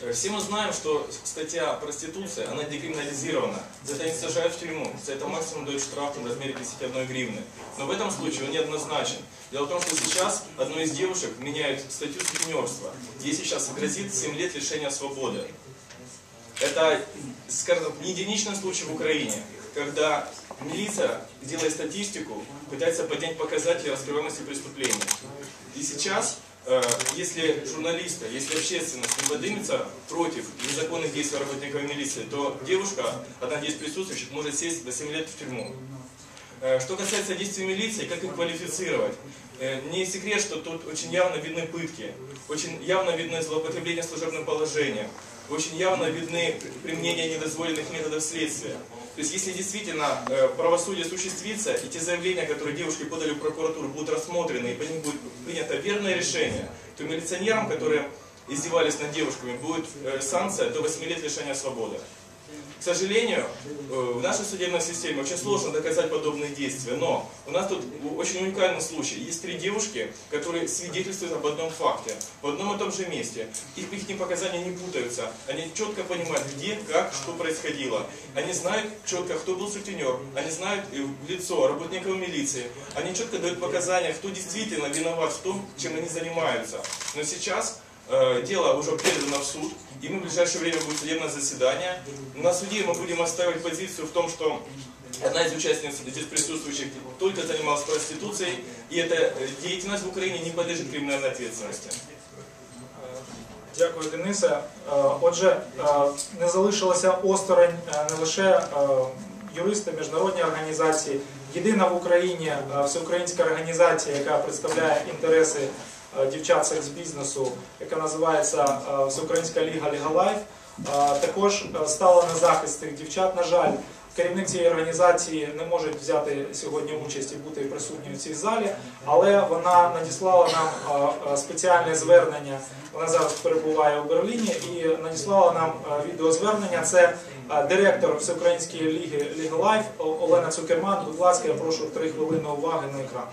Э, Все мы знаем, что статья проституция, она декриминализирована. За это не сажают в тюрьму. За это максимум дают штраф в размере 51 гривны. Но в этом случае он неоднозначен. Дело в том, что сейчас одной из девушек меняют статью сутенерства. Ей сейчас грозит 7 лет лишения свободы. Это, скажем не единичный случай в Украине, когда милиция, делая статистику, пытается поднять показатели раскрываемости преступлений. И сейчас, если журналисты, если общественность не поднимется против незаконных действий работников милиции, то девушка, одна из присутствующих, может сесть до 7 лет в тюрьму. Э, Что касается действий милиции, как их квалифицировать? Э, Не секрет, что тут очень явно видны пытки, очень явно видны злоупотребление служебным положением, очень явно видны применение недозволенных методов следствия. То есть, если действительно э, правосудие осуществится, и те заявления, которые девушки подали в прокуратуру, будут рассмотрены, и по ним будет принято верное решение, то милиционерам, которые издевались над девушками, будет э, санкция до 8 лет лишения свободы. К сожалению, э, в нашей судебной системе очень сложно доказать подобные действия, но у нас тут очень уникальный случай. Есть три девушки, которые свидетельствуют об одном факте, в одном и том же месте. Их, их показания не путаются. Они четко понимают, где, как, что происходило. Они знают четко, кто был сутенер. Они знают э, лицо работников милиции. Они четко дают показания, кто действительно виноват в том, чем они занимаются. Но сейчас Дело уже передано в суд, и мы в ближайшее время будет судебное заседание. На суде мы будем отстаивать позицию в том, что одна из участниц здесь присутствующих только занималась проституцией, и эта э, деятельность в Украине не подлежит криминальной ответственности. Дякую, Денисе. Е, Отже, е, не залишилося осторонь е, не лише е, юристи, міжнародні організації. Єдина в Україні е, всеукраїнська організація, яка представляє інтереси е, дівчат секс-бізнесу, яка називається е, Всеукраїнська ліга Лігалайф, також е, стала на захист цих дівчат. На жаль, керівник цієї організації не може взяти сьогодні участь і бути присутньою в цій залі, але вона надіслала нам е, е, спеціальне звернення. Вона зараз перебуває у Берліні і надіслала нам е, відеозвернення. Це е, директор Всеукраїнської ліги Ліга Лайф Олена Цукерман. Будь ласка, я прошу три хвилини уваги на екран.